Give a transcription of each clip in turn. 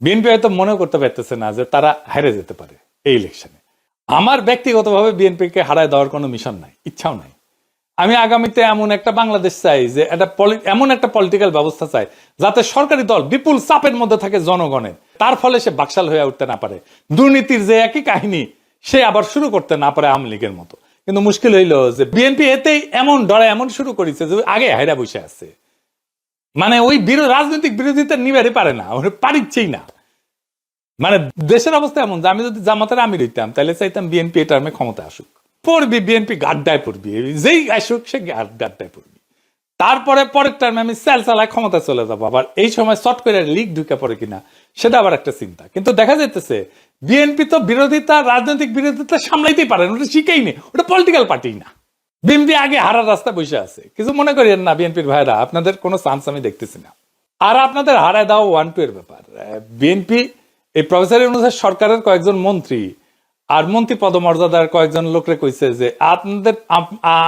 BNP হয়তো মনে করতে পারতেছে না যে তারা হেরে যেতে পারে এই ইলেকশনে আমার ব্যক্তিগতভাবে বিএনপিকে হারায় দেওয়ার কোনো মিশন নাই, ইচ্ছাও নাই। আমি আগামীতে এমন একটা বাংলাদেশ চাই যে একটা এমন একটা পলিটিক্যাল ব্যবস্থা চাই যাতে সরকারি দল বিপুল চাপের মধ্যে থাকে জনগণের। তার ফলে সে বাকশাল হয়ে উঠতে না পারে। দুর্নীতির যে একই কাহিনী, সে আবার শুরু করতে না পারে আওয়ামী লীগের মতো। কিন্তু মুশকিল হইল যে বিএনপি এতেই এমন ডরে এমন শুরু করেছে যে আগে হাইরা বসে আছে। মানে ওই রাজনৈতিক বিরোধিতা নিবারে পারে না, ওরা পারিচ্ছেই না। মানে দেশের অবস্থা এমন যে আমি যদি জামাতের আমি রইতাম তাহলে চাইতাম বিএনপি এই টার্মে ক্ষমতা আসুক। পড়বি, বিএনপি গাড্ডায় পড়বি, যেই আসুক সে গাড্ডায় পড়বি। তারপরে পরের টার্মে আমি সেল চালায় ক্ষমতা চলে যাব, আবার এই সময় শর্ট করে লিগ ঢুকে পড়ে কিনা, সেটা আবার একটা চিন্তা। কিন্তু দেখা যাইতেছে, বিএনপি তো বিরোধিতা, রাজনৈতিক বিরোধিতা সামলাইতেই পারে না, ওটা শিখেই নেই, ওটা পলিটিক্যাল পার্টি না। বিএনপি আগে হারার রাস্তা বসে আছে। কিছু মনে করেন না বিএনপির ভাইরা, আপনাদের কোনো চান্স আমি দেখতেছি না। আর আপনাদের হারায় দাও ওয়ান টু এর ব্যাপার। বিএনপি, এই প্রফেসর অনুসার সরকারের কয়েকজন মন্ত্রী আর মন্ত্রী পদমর্যাদার কয়েকজন লোকরে কইছে যে, আপনাদের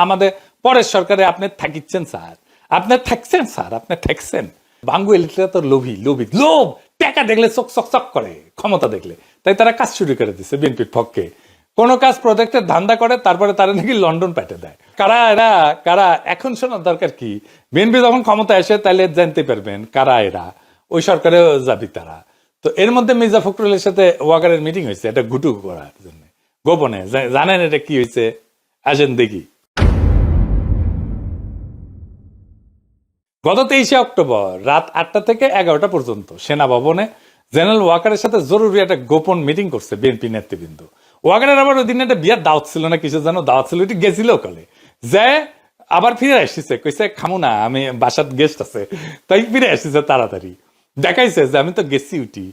আমাদের পরের সরকারে আপনি থাকিচ্ছেন, স্যার। আপনি থাকছেন, স্যার, আপনি থাকছেন। বাঙ্গু এলিটরা তো লোভী লোভী, লোভ। টাকা দেখলে চক চক চক করে, ক্ষমতা দেখলে। তাই তারা কাজ শুরু করে দিচ্ছে বিএনপির পক্ষে। কোন কাজ প্রজেক্টের ধান্দা করে, তারপরে তারা নাকি লন্ডন পাঠে দেয়। কারা এরা, কারা, এখন শোনার দরকার কি? বিএনপি যখন ক্ষমতা আসে, তাহলে জানতে পারবেন কারা এরা। ওই সরকারেও যাবি তারা। তো এর মধ্যে মির্জা ফখরুলের সাথে ওয়াকারের মিটিং হয়েছে, এটা ঘুটু করার জন্য। গোপনে জানেন এটা কি হয়েছে? আসেন দেখি। গত তেইশে অক্টোবর রাত আটটা থেকে এগারোটা পর্যন্ত সেনা ভবনে জেনারেল ওয়াকারের সাথে জরুরি একটা গোপন মিটিং করছে বিএনপি নেতৃবৃন্দ। ওয়াকারের আবার ওই দিন একটা বিয়ার দাওয়াত ছিল না কিছু যেন দাওয়াত ছিল, ওইটি গেছিল কলে যে আবার ফিরে আসছে, কইছে, খামু না, আমি বাসাত গেস্ট আছে। তাই ফিরে আসছে তাড়াতাড়ি। দেখাইছে যে আমি তো গেছি উঠি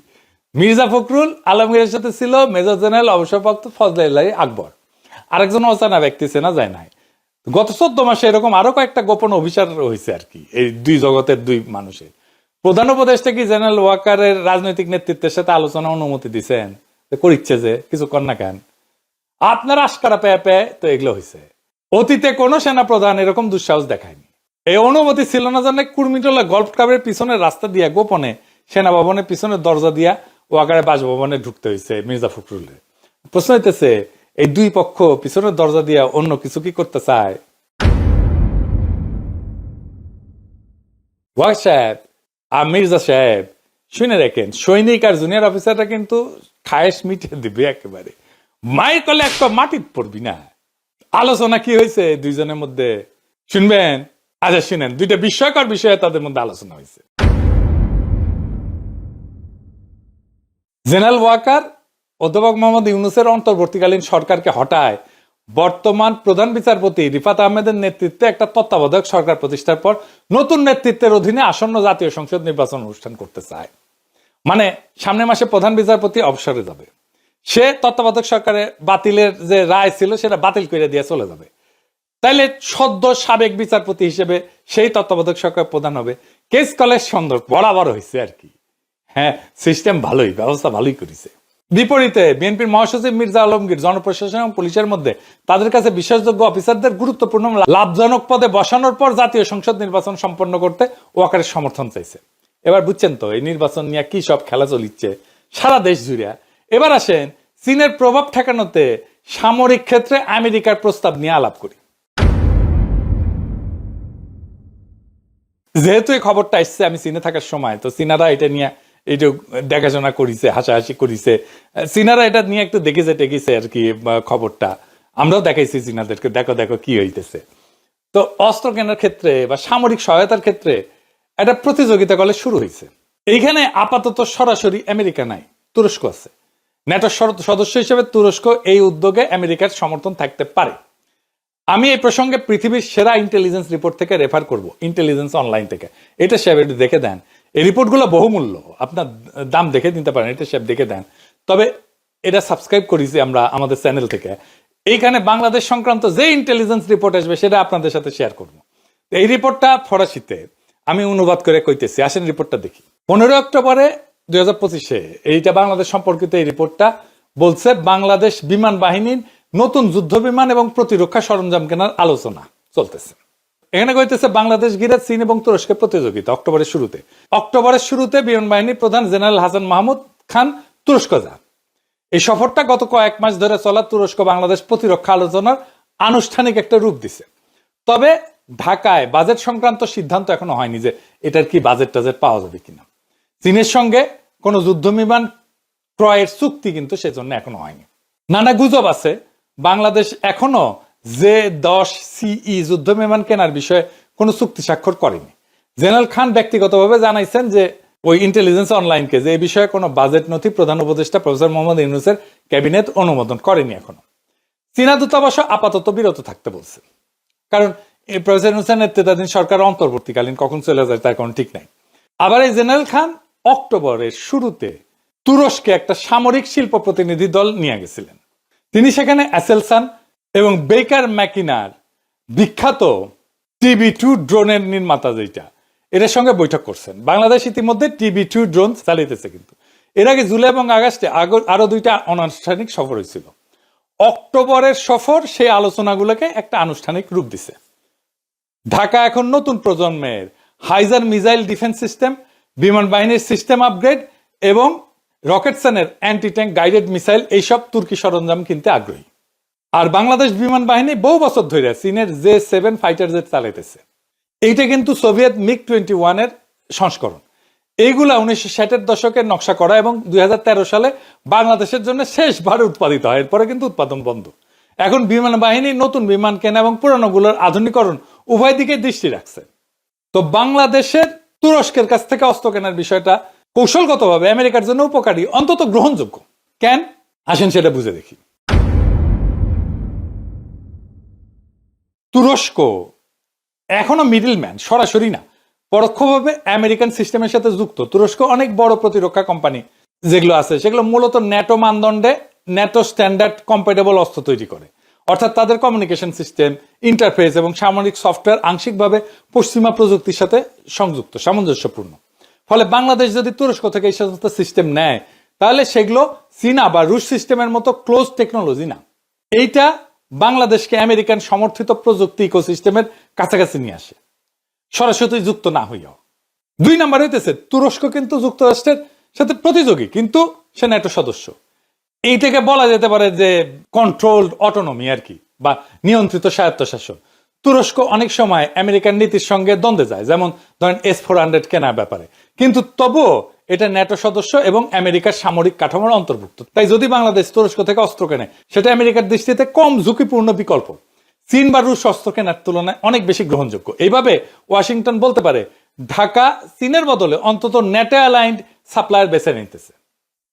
মির্জা ফখরুল আলমগীরের সাথে ছিল, মেজর জেনারেল, অবসরপ্রাপ্ত ফজলাই আকবর। আরেকজন অচানা ব্যক্তি চেনা যায় নাই। গত চোদ্দ মাসে এরকম আরও কয়েকটা গোপন অভিসার হয়েছে আর কি, এই দুই জগতের দুই মানুষের। প্রধান উপদেষ্টা কি জেনারেল ওয়াকারের রাজনৈতিক নেতৃত্বের সাথে আলোচনা অনুমতি দিছেন? তো করিচ্ছে যে কিছু না কেন? আপনার আশকারা পেয়ে পেয়ে তো এগুলো হয়েছে অতীতে কোনো সেনা প্রধান এরকম দুঃসাহস দেখায়নি। এই অনুমতি ছিল না জানে কুর্মিটোলা গল্ফ ক্লাবের পিছনের রাস্তা দিয়ে, গোপনে সেনা ভবনের পিছনের দরজা দিয়া ওয়াকারে বাসভবনে ঢুকতে হয়েছে মির্জা ফখরুলের প্রশ্ন হইতেছে, এই দুই পক্ষ পিছনের দরজা দিয়া অন্য কিছু কি করতে চায়? ওয়াক সাহেব, আর মির্জা সাহেব শুনে রাখেন, সৈনিক আর জুনিয়র অফিসাররা কিন্তু খায়েশ মিটিয়ে দিবে একেবারে। মায়ের কলে একটা মাটিত পড়বি না। আলোচনা কি হয়েছে দুইজনের মধ্যে? শুনবেন? আচ্ছা শুনেন, দুইটা বিস্ময়কর বিষয়ে তাদের মধ্যে আলোচনা হয়েছে। জেনারেল ওয়াকার অধ্যাপক মোহাম্মদ ইউনুসের অন্তর্বর্তীকালীন সরকারকে হটায় বর্তমান প্রধান বিচারপতি রিফাত আহমেদের নেতৃত্বে একটা তত্ত্বাবধায়ক সরকার প্রতিষ্ঠার পর নতুন নেতৃত্বের অধীনে আসন্ন জাতীয় সংসদ নির্বাচন অনুষ্ঠান করতে চায়। মানে সামনের মাসে প্রধান বিচারপতি অবসরে যাবে। সে তত্ত্বাবধায়ক সরকারে বাতিলের যে রায় ছিল, সেটা বাতিল করে দিয়ে চলে যাবে। তাইলে সদ্য সাবেক বিচারপতি হিসেবে সেই তত্ত্বাবধায়ক সরকার প্রধান হবে। কেস কলেজ সুন্দর বরাবর হয়েছে আর কি। হ্যাঁ সিস্টেম ভালোই, ব্যবস্থা ভালোই করেছে। বিপরীতে বিএনপির মহাসচিব মির্জা আলমগীর জনপ্রশাসন এবং পুলিশের মধ্যে তাদের কাছে বিশ্বাসযোগ্য অফিসারদের গুরুত্বপূর্ণ লাভজনক পদে বসানোর পর জাতীয় সংসদ নির্বাচন সম্পন্ন করতে ওয়াকারের সমর্থন চাইছে। এবার বুঝছেন তো, এই নির্বাচন নিয়ে কি সব খেলা চলিচ্ছে? সারা দেশ জুড়ে। এবার আসেন, চীনের প্রভাব ঠেকানোতে সামরিক ক্ষেত্রে আমেরিকার প্রস্তাব নিয়ে আলাপ করি। যেহেতু এই খবরটা এসছে, আমি চীনে থাকার সময়, তো চীনারা এটা নিয়ে একটু দেখাশোনা করিছে, হাসাহাসি করিছে। চীনারা এটা নিয়ে একটু দেখেছে, টেকেছে আর কি খবরটা। আমরাও দেখাইছি চীনাদেরকে, দেখো দেখো কি হইতেছে। তো অস্ত্র কেনার ক্ষেত্রে বা সামরিক সহায়তার ক্ষেত্রে একটা প্রতিযোগিতা কলে শুরু হয়েছে এইখানে আপাতত সরাসরি আমেরিকা নাই, তুরস্ক আছে। ন্যাটোর সদস্য হিসেবে তুরস্ক এই উদ্যোগে আমেরিকার সমর্থন থাকতে পারে। আমি এই প্রসঙ্গে পৃথিবীর সেরা ইন্টেলিজেন্স রিপোর্ট থেকে রেফার করব ইন্টেলিজেন্স অনলাইন থেকে। এটা সাহেব একটু দেখে দেন। এই রিপোর্টগুলো বহুমূল্য। আপনার দাম দেখে নিতে পারেন, এটা সাহেব দেখে দেন। তবে এটা সাবস্ক্রাইব করেছি আমরা আমাদের চ্যানেল থেকে। এইখানে বাংলাদেশ সংক্রান্ত যে ইন্টেলিজেন্স রিপোর্ট আসবে, সেটা আপনাদের সাথে শেয়ার করব। এই রিপোর্টটা ফরাসিতে আমি অনুবাদ করে কইতেছি, আসেন রিপোর্টটা দেখি। পনেরো অক্টোবরে দুই হাজার পঁচিশে এইটা বাংলাদেশ সম্পর্কিত এই রিপোর্টটা বলছে, বাংলাদেশ বিমান বাহিনীর নতুন যুদ্ধ বিমান এবং প্রতিরক্ষা সরঞ্জাম কেনার আলোচনা চলতেছে। এখানে কইতেছে, বাংলাদেশ ঘিরে চীন এবং তুরস্কের প্রতিযোগিতা অক্টোবরের শুরুতে। অক্টোবরের শুরুতে বিমান বাহিনীর প্রধান জেনারেল হাসান মাহমুদ খান তুরস্ক যান। এই সফরটা গত কয়েক মাস ধরে চলা তুরস্ক বাংলাদেশ প্রতিরক্ষা আলোচনার আনুষ্ঠানিক একটা রূপ দিছে। তবে ঢাকায় বাজেট সংক্রান্ত সিদ্ধান্ত এখনও হয়নি যে এটার কি বাজেট টাজেট পাওয়া যাবে কিনা। চীনের সঙ্গে কোনো যুদ্ধ বিমান ক্রয়ের চুক্তি কিন্তু সেজন্য এখনও হয়নি। নানা গুজব আছে। বাংলাদেশ এখনও যে দশ সিই যুদ্ধ বিমান কেনার বিষয়ে কোনো চুক্তি স্বাক্ষর করেনি। জেনারেল খান ব্যক্তিগতভাবে জানাইছেন যে ওই ইন্টেলিজেন্স অনলাইনকে যে বিষয়ে কোনো বাজেট নথি প্রধান উপদেষ্টা প্রফেসর মোহাম্মদ ইউনুসের ক্যাবিনেট অনুমোদন করেনি এখনও। চীনা দূতাবাস আপাতত বিরত থাকতে বলছে। কারণ এই প্রফেসর ইউনুসের নেতৃত্বাধীন সরকার অন্তর্বর্তীকালীন কখন চলে যায় তার কোনো ঠিক নাই। আবার এই জেনারেল খান অক্টোবরের শুরুতে তুরস্কে একটা সামরিক শিল্প প্রতিনিধি দল নিয়ে গেছিলেন। তিনি সেখানে অ্যাসেলসান এবং বেকার ম্যাকিনার, বিখ্যাত টিবি টু ড্রোনের নির্মাতা যেটা এটার সঙ্গে বৈঠক করছেন। বাংলাদেশ ইতিমধ্যে টিবি টু ড্রোন চালিয়েছে কিন্তু। এর আগে জুলাই এবং আগস্টে আরও দুইটা অনানুষ্ঠানিক সফর হয়েছিল। অক্টোবরের সফর সেই আলোচনাগুলোকে একটা আনুষ্ঠানিক রূপ দিছে। ঢাকা এখন নতুন প্রজন্মের হাইজার মিসাইল ডিফেন্স সিস্টেম, বিমান বাহিনীর সিস্টেম আপগ্রেড এবং রকেটসনের অ্যান্টি ট্যাঙ্ক গাইডেড মিসাইল এইসব তুর্কি সরঞ্জাম কিনতে আগ্রহী। আর বাংলাদেশ বিমান বাহিনী বহু বছর ধরে চীনের জে সেভেন ফাইটার জেট চালাইতেছে। এইটা কিন্তু সোভিয়েত মিগ টোয়েন্টি ওয়ানের সংস্করণ। এইগুলা উনিশশো ষাটের দশকে নকশা করা এবং দুই হাজার তেরো সালে বাংলাদেশের জন্য শেষবার উৎপাদিত হয়। এরপরে কিন্তু উৎপাদন বন্ধ। এখন বিমান বাহিনী নতুন বিমান কেনা এবং পুরানোগুলোর আধুনিকরণ উভয় দিকে দৃষ্টি রাখছে। তো বাংলাদেশের তুরস্কের কাছ থেকে অস্ত্র কেনার বিষয়টা কৌশলগতভাবে আমেরিকার জন্য উপকারী, অন্তত গ্রহণযোগ্য। কেন? আসেন সেটা বুঝে দেখি। তুরস্ক এখনও মিডল ম্যান সরাসরি না। পরোক্ষভাবে আমেরিকান সিস্টেমের সাথে যুক্ত। তুরস্ক অনেক বড় প্রতিরক্ষা কোম্পানি যেগুলো আছে, সেগুলো মূলত ন্যাটো মানদণ্ডে ন্যাটো স্ট্যান্ডার্ড কম্পেটেবল অস্ত্র তৈরি করে। অর্থাৎ তাদের কমিউনিকেশন সিস্টেম ইন্টারফেস এবং সামরিক সফটওয়্যার আংশিকভাবে পশ্চিমা প্রযুক্তির সাথে সংযুক্ত, সামঞ্জস্যপূর্ণ। ফলে বাংলাদেশ যদি তুরস্ক থেকে এই সমস্ত সিস্টেম নেয়, তাহলে সেগুলো চীনা বা রুশ সিস্টেমের মতো ক্লোজ টেকনোলজি না। এইটা বাংলাদেশকে আমেরিকান সমর্থিত প্রযুক্তি ইকোসিস্টেমের কাছাকাছি নিয়ে আসে। সরাসরি যুক্ত না হইয়াও। দুই নাম্বার হইতেছে, তুরস্ক কিন্তু যুক্তরাষ্ট্রের সাথে প্রতিযোগী, কিন্তু সে ন্যাটো সদস্য। এইটাকে বলা যেতে পারে যে কন্ট্রোলড অটোনমি আর কি, বা নিয়ন্ত্রিত স্বায়ত্তশাসন। তুরস্ক অনেক সময় আমেরিকান নীতির সঙ্গে দ্বন্দ্বে যায়, যেমন ধরেন এস ফোর হান্ড্রেড কেনার ব্যাপারে। কিন্তু তবুও এটা ন্যাটো সদস্য এবং আমেরিকার সামরিক কাঠামোর অন্তর্ভুক্ত। তাই যদি বাংলাদেশ তুরস্ক থেকে অস্ত্র কেনে, সেটা আমেরিকার দৃষ্টিতে কম ঝুঁকিপূর্ণ বিকল্প। চীন বা রুশ অস্ত্র কেনার তুলনায় অনেক বেশি গ্রহণযোগ্য। এইভাবে ওয়াশিংটন বলতে পারে, ঢাকা চীনের বদলে অন্তত ন্যাটো অ্যালাইন্ড সাপ্লায়ার বেছে নিতেছে।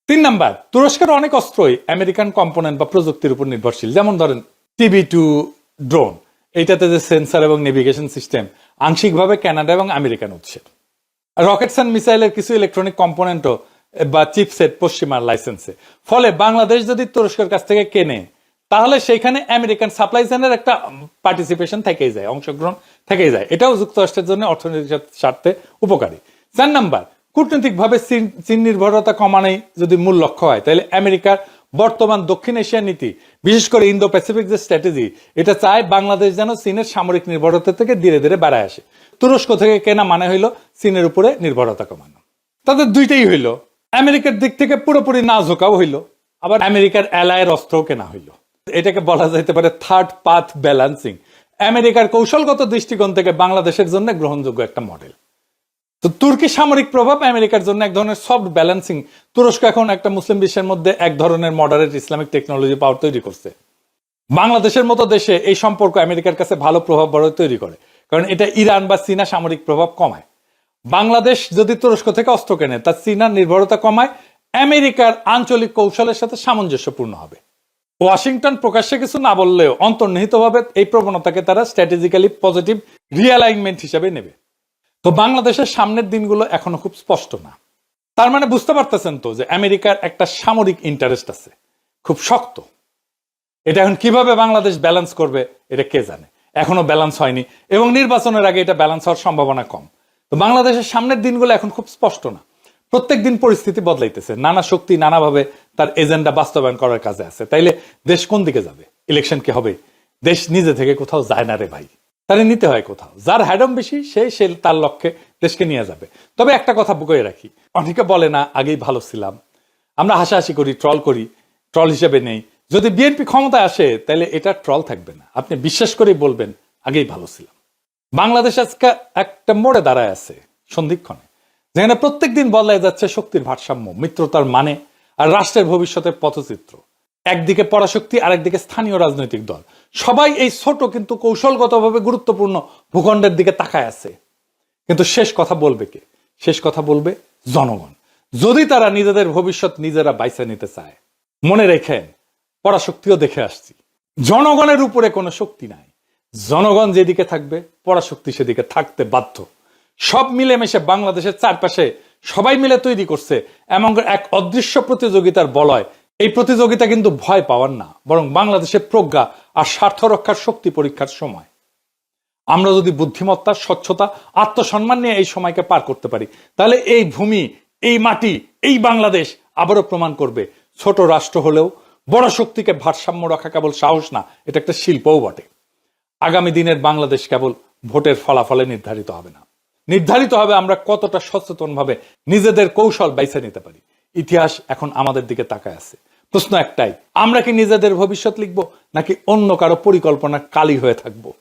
তিন নাম্বার, তুরস্কের অনেক অস্ত্রই আমেরিকান কম্পোনেন্ট বা প্রযুক্তির উপর নির্ভরশীল। যেমন ধরেন টিভি টু ড্রোন, এইটাতে যে সেন্সার এবং নেভিগেশন সিস্টেম আংশিকভাবে কানাডা এবং আমেরিকান উৎসের। রকেটস অ্যান্ড মিসাইলের কিছু ইলেকট্রনিক কম্পোনেন্টও বা চিপসেট পশ্চিমার লাইসেন্সে। ফলে বাংলাদেশ যদি তুরস্কের কাছ থেকে কেনে, তাহলে সেইখানে আমেরিকান সাপ্লাই চেনের একটা পার্টিসিপেশন থেকেই যায়, অংশগ্রহণ থেকেই যায়। এটাও যুক্তরাষ্ট্রের জন্য অর্থনৈতিক স্বার্থে উপকারী। চার নাম্বার কূটনৈতিকভাবে চীন নির্ভরতা কমানোই যদি মূল লক্ষ্য হয়, তাহলে আমেরিকার বর্তমান দক্ষিণ এশিয়ার নীতি, বিশেষ করে ইন্দো প্যাসিফিক যে স্ট্র্যাটেজি, এটা চায় বাংলাদেশ যেন চীনের সামরিক নির্ভরতা থেকে ধীরে ধীরে বাড়ায় আসে। তুরস্ক থেকে কেনা মানে হইল চীনের উপরে নির্ভরতা কমানো। তাদের দুইটাই হইল। আমেরিকার দিক থেকে পুরোপুরি না ঝোঁকাও হইল, আবার আমেরিকার অ্যালায়ের অস্ত্রও কেনা হইল। এটাকে বলা যেতে পারে থার্ড পাথ ব্যালান্সিং আমেরিকার কৌশলগত দৃষ্টিকোণ থেকে বাংলাদেশের জন্য গ্রহণযোগ্য একটা মডেল তো তুর্কি সামরিক প্রভাব আমেরিকার জন্য এক ধরনের সফট ব্যালেন্সিং তুরস্ক এখন একটা মুসলিম বিশ্বের মধ্যে এক ধরনের মডারেট ইসলামিক টেকনোলজি পাওয়ার তৈরি করছে। বাংলাদেশের মতো দেশে এই সম্পর্ক আমেরিকার কাছে ভালো প্রভাব বড় তৈরি করে, কারণ এটা ইরান বা চীনা সামরিক প্রভাব কমায়। বাংলাদেশ যদি তুরস্ক থেকে অস্ত্র কেনে, তা চীনার নির্ভরতা কমায়, আমেরিকার আঞ্চলিক কৌশলের সাথে সামঞ্জস্যপূর্ণ হবে। ওয়াশিংটন প্রকাশ্যে কিছু না বললেও অন্তর্নিহিতভাবে এই প্রবণতাকে তারা স্ট্র্যাটেজিক্যালি পজিটিভ রিয়ালাইনমেন্ট হিসেবে নেবে। তো বাংলাদেশের সামনের দিনগুলো এখনও খুব স্পষ্ট না। তার মানে বুঝতে পারতেছেন তো যে আমেরিকার একটা সামরিক ইন্টারেস্ট আছে। খুব শক্ত। এটা এখন কীভাবে বাংলাদেশ ব্যালেন্স করবে, এটা কে জানে? এখনও ব্যালেন্স হয়নি এবং নির্বাচনের আগে এটা ব্যালেন্স হওয়ার সম্ভাবনা কম। তো বাংলাদেশের সামনের দিনগুলো এখন খুব স্পষ্ট না। প্রত্যেক দিন পরিস্থিতি বদলাইতেছে। নানা শক্তি নানাভাবে তার এজেন্ডা বাস্তবায়ন করার কাজে আছে। তাইলে দেশ কোন দিকে যাবে? ইলেকশন কি হবে? দেশ নিজে থেকে কোথাও যায় না রে ভাই। তাহলে নিতে হয় কোথাও। যার হ্যাডম বেশি, সে সে তার লক্ষ্যে দেশকে নিয়ে যাবে। তবে একটা কথা বুকে রাখি। অনেকে বলে না, আগেই ভালো ছিলাম। আমরা হাসাহাসি করি, ট্রল করি, ট্রল হিসেবে নেই। যদি বিএনপি ক্ষমতায় আসে, তাহলে এটা ট্রল থাকবে না। আপনি বিশ্বাস করেই বলবেন, আগেই ভালো ছিলাম। বাংলাদেশ আজকে একটা মোড়ে দাঁড়ায় আছে সন্ধিক্ষণে যেখানে প্রত্যেকদিন বদলায় যাচ্ছে শক্তির ভারসাম্য, মিত্রতার মানে আর রাষ্ট্রের ভবিষ্যতের পথচিত্র। একদিকে পরাশক্তি, আরেকদিকে স্থানীয় রাজনৈতিক দল। সবাই এই ছোট কিন্তু কৌশলগতভাবে গুরুত্বপূর্ণ ভূখণ্ডের দিকে তাকায় আছে। কিন্তু শেষ কথা বলবে কে? শেষ কথা বলবে জনগণ। যদি তারা নিজেদের ভবিষ্যৎ নিজেরা বাইছে নিতে চায়, মনে রেখেন, পরাশক্তিও দেখে আসছি। জনগণের উপরে কোনো শক্তি নাই। জনগণ যেদিকে থাকবে, পরাশক্তি সেদিকে থাকতে বাধ্য। সব মিলেমিশে বাংলাদেশের চারপাশে সবাই মিলে তৈরি করছে এমন এক অদৃশ্য প্রতিযোগিতার বলয় এই প্রতিযোগিতা কিন্তু ভয় পাওয়ার না, বরং বাংলাদেশের প্রজ্ঞা আর স্বার্থ রক্ষার শক্তি পরীক্ষার সময়। আমরা যদি বুদ্ধিমত্তা, স্বচ্ছতা, আত্মসম্মান নিয়ে এই সময়কে পার করতে পারি, তাহলে এই ভূমি, এই মাটি, এই বাংলাদেশ আবারও প্রমাণ করবে, ছোট রাষ্ট্র হলেও বড় শক্তিকে ভারসাম্য রাখা কেবল সাহস না, এটা একটা শিল্পও বটে। আগামী দিনের বাংলাদেশ কেবল ভোটের ফলাফলে নির্ধারিত হবে না। নির্ধারিত হবে আমরা কতটা সচেতনভাবে নিজেদের কৌশল বাইছে নিতে পারি। ইতিহাস এখন আমাদের দিকে তাকায় আছে। প্রশ্ন একটাই, আমরা কি নিজেদের ভবিষ্যৎ লিখব, নাকি অন্য কারও পরিকল্পনা কালি হয়ে থাকব?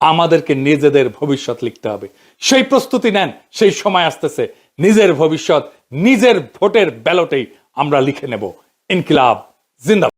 আমাদেরকে নিজেদের ভবিষ্যৎ লিখতে হবে। সেই প্রস্তুতি নেন, সেই সময় আসতেছে। নিজের ভবিষ্যৎ, নিজের ভোটের ব্যালটেই আমরা লিখে নেব। ইনকিলাব, জিন্দাবাদ।